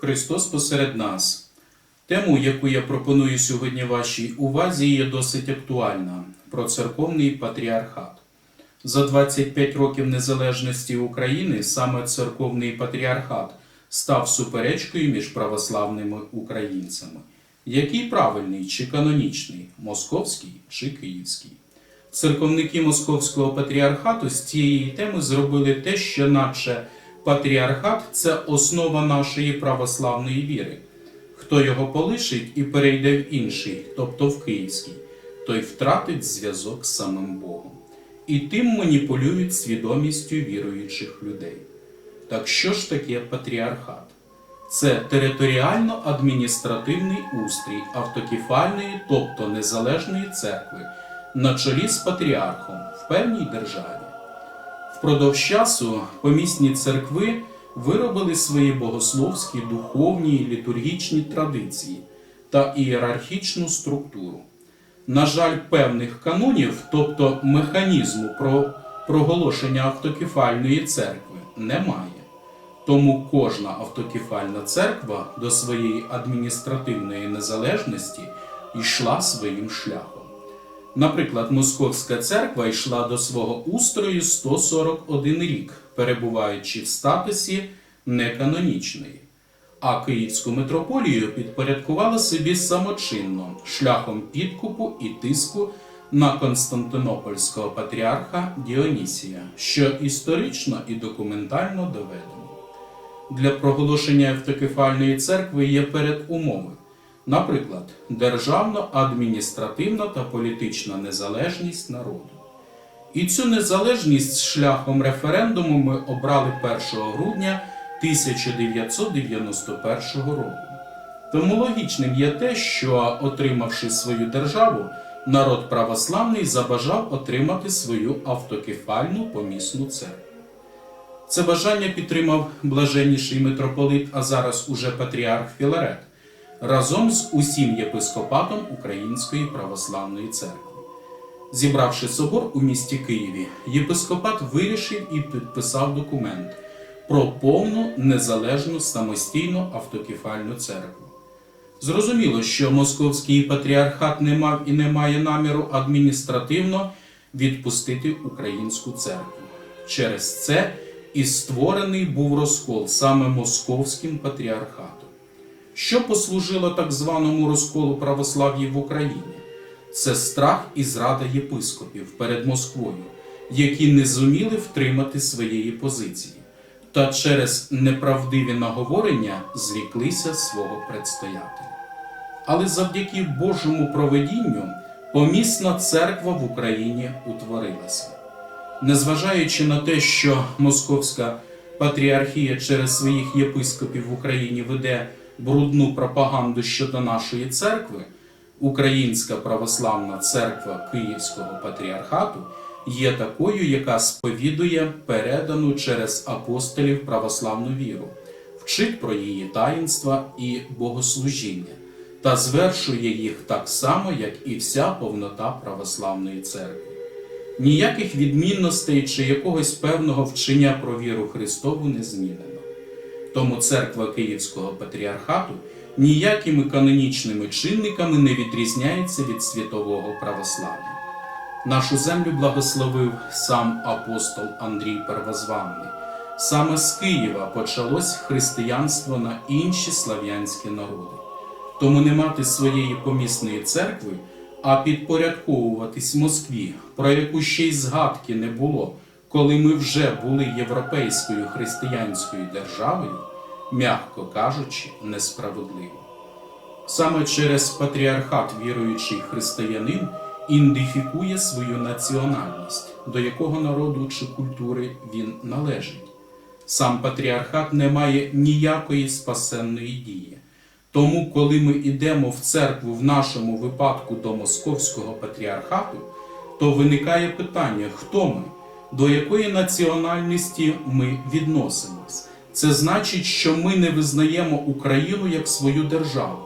Христос посеред нас. Тему, яку я пропоную сьогодні вашій увазі, є досить актуальна про церковний патріархат. За 25 років незалежності України саме церковний патріархат став суперечкою між православними українцями. Який правильний чи канонічний московський чи київський? Церковники Московського патріархату з цієї теми зробили те, що наче патріархат це основа нашої православної віри. Хто його полишить і перейде в інший, тобто в київський, той втратить зв'язок з самим Богом. І тим маніпулюють свідомістю віруючих людей. Так що ж таке патріархат? Це територіально-адміністративний устрій автокефальної, тобто незалежної церкви, на чолі з патріархом в певній державі. Впродовж часу помісні церкви виробили свої богословські, духовні літургічні традиції та ієрархічну структуру. На жаль, певних канонів, тобто механізму про проголошення автокефальної церкви, немає. Тому кожна автокефальна церква до своєї адміністративної незалежності йшла своїм шляхом. Наприклад, Московська церква йшла до свого устрою 141 рік, перебуваючи в статусі неканонічної, а Київську митрополію підпорядкувала собі самочинно шляхом підкупу і тиску на Константинопольського патріарха Діонісія, що історично і документально доведено. Для проголошення автокефальної церкви є передумови. Наприклад, державна, адміністративна та політична незалежність народу. І цю незалежність шляхом референдуму ми обрали 1 грудня 1991 року. Тому логічним є те, що, отримавши свою державу, народ православний забажав отримати свою автокефальну помісну церкву. Це бажання підтримав блаженніший митрополит, а зараз уже патріарх Філарет разом з усім єпископатом Української православної церкви. Зібравши собор у місті Києві, єпископат вирішив і підписав документ про повну незалежну самостійну автокефальну церкву. Зрозуміло, що московський патріархат не мав і не має наміру адміністративно відпустити українську церкву. Через це і створений був розкол саме московським патріархатом. Що послужило так званому розколу православ'я в Україні? Це страх і зрада єпископів перед Москвою, які не зуміли втримати своєї позиції, та через неправдиві наговорення зріклися свого предстоятеля. Але завдяки Божому проведінню помісна церква в Україні утворилася. Незважаючи на те, що Московська патріархія через своїх єпископів в Україні веде брудну пропаганду щодо нашої церкви, Українська православна церква Київського патріархату є такою, яка сповідує передану через апостолів православну віру, вчить про її таїнства і богослужіння та звершує їх так само, як і вся повнота православної церкви. Ніяких відмінностей чи якогось певного вчення про віру Христову не змінено. Тому церква Київського патріархату ніякими канонічними чинниками не відрізняється від світового православ'я. Нашу землю благословив сам апостол Андрій Первозваний. Саме з Києва почалось християнство на інші слав'янські народи. Тому не мати своєї помісної церкви, а підпорядковуватись Москві, про яку ще й згадки не було, коли ми вже були європейською християнською державою, м'яко кажучи, несправедливо. Саме через патріархат віруючий християнин ідентифікує свою національність, до якого народу чи культури він належить. Сам патріархат не має ніякої спасенної дії. Тому, коли ми йдемо в церкву в нашому випадку до Московського патріархату, то виникає питання, хто ми, до якої національності ми відносимось. Це значить, що ми не визнаємо Україну як свою державу.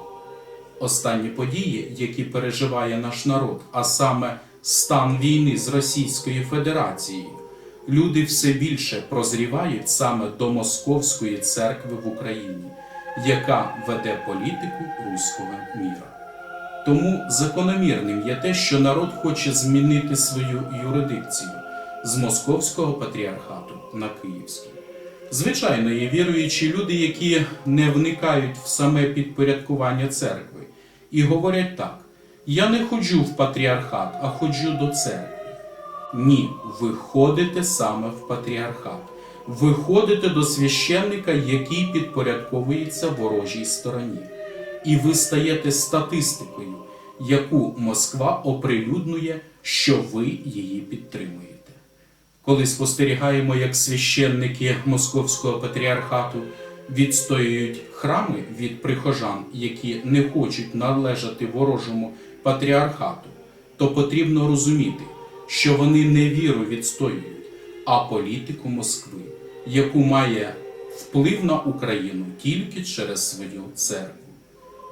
Останні події, які переживає наш народ, а саме стан війни з Російською Федерацією, люди все більше прозрівають саме до Московської церкви в Україні яка веде політику руського міра. Тому закономірним є те, що народ хоче змінити свою юрисдикцію з московського патріархату на київський. Звичайно, є віруючі люди, які не вникають в саме підпорядкування церкви і говорять так: я не ходжу в патріархат, а ходжу до церкви. Ні, ви ходите саме в патріархат. Ви ходите до священника, який підпорядковується ворожій стороні. І ви стаєте статистикою, яку Москва оприлюднює, що ви її підтримуєте. Коли спостерігаємо, як священники Московського патріархату відстоюють храми від прихожан, які не хочуть належати ворожому патріархату, то потрібно розуміти, що вони не віру відстоюють, а політику Москви, яку має вплив на Україну тільки через свою церкву.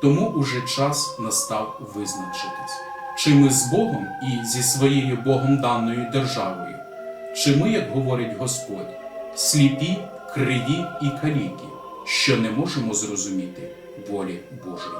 Тому уже час настав визначитись, чи ми з Богом і зі своєю Богом даною державою, чи ми, як говорить Господь, сліпі, криві і каліки, що не можемо зрозуміти волі Божої.